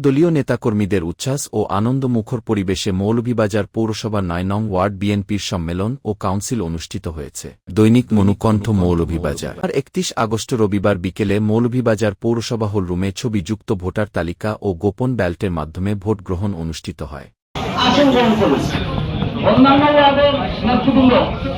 দলীয় নেতাকর্মীদের উচ্ছ্বাস ও আনন্দমুখর পরিবেশে মৌলভীবাজার পৌরসভার নয় নং ওয়ার্ড বিএনপির সম্মেলন ও কাউন্সিল অনুষ্ঠিত হয়েছে। দৈনিক মনুকণ্ঠ মৌলভীবাজার। আর একত্রিশ আগস্ট রবিবার বিকেলে মৌলভীবাজার পৌরসভা হল রুমে ছবিযুক্ত ভোটার তালিকা ও গোপন ব্যালটের মাধ্যমে ভোট গ্রহণ অনুষ্ঠিত হয়।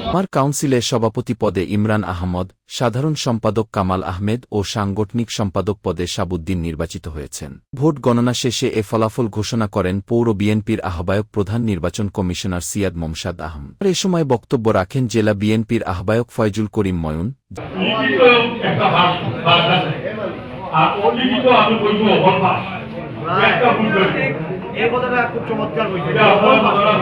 আমার কাউন্সিলে সভাপতি পদে ইমরান আহমদ, সাধারণ সম্পাদক কামাল আহমেদ ও সাংগঠনিক সম্পাদক পদে সাবুদ্দিন নির্বাচিত হয়েছেন। ভোট গণনা শেষে এ ফলাফল ঘোষণা করেন পৌর বিএনপির আহ্বায়ক প্রধান নির্বাচন কমিশনার সিয়াদ মমসাদ আহম। আর এ সময় বক্তব্য রাখেন জেলা বিএনপির আহ্বায়ক ফয়জুল করিম ময়ুন।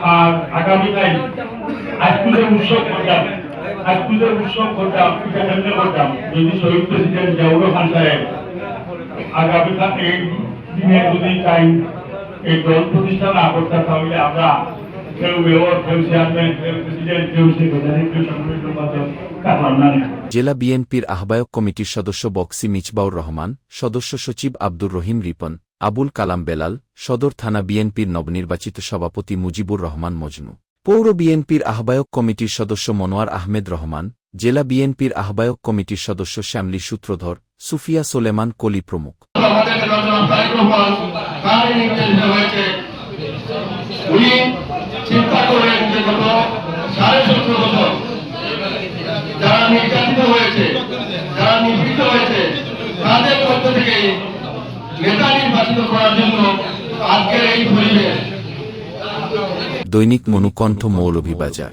আর আগামী টাইম আজকুলের উৎসব করতাম। উৎসব করতাম কেমনে করতাম? যদি শহীদ প্রেসিডেন্ট জাউর খান সাহেব দিনে যদি এই দল প্রতিষ্ঠা না তাহলে আমরা জেলা বিএনপির আহ্বায়ক কমিটির সদস্য বক্সি মিচবাউর রহমান, সদস্য সচিব আব্দুর রহিম রিপন আবুল কালাম বেলাল, সদর থানা বিএনপির নবনির্বাচিত সভাপতি মুজিবুর রহমান মজনু। পৌর বিএনপির আহ্বায়ক কমিটির সদস্য মনোয়ার আহমেদ রহমান, জেলা বিএনপির আহ্বায়ক কমিটির সদস্য শ্যামলী সূত্রধর, সুফিয়া সোলেমান কলি প্রমুখ। যারা নির্যাতিত হয়েছে, যারা হয়েছে, তাদের থেকে নেতা নির্বাচিত করার জন্য আজকের এই দৈনিক মনুকণ্ঠ মৌলভীবাজার।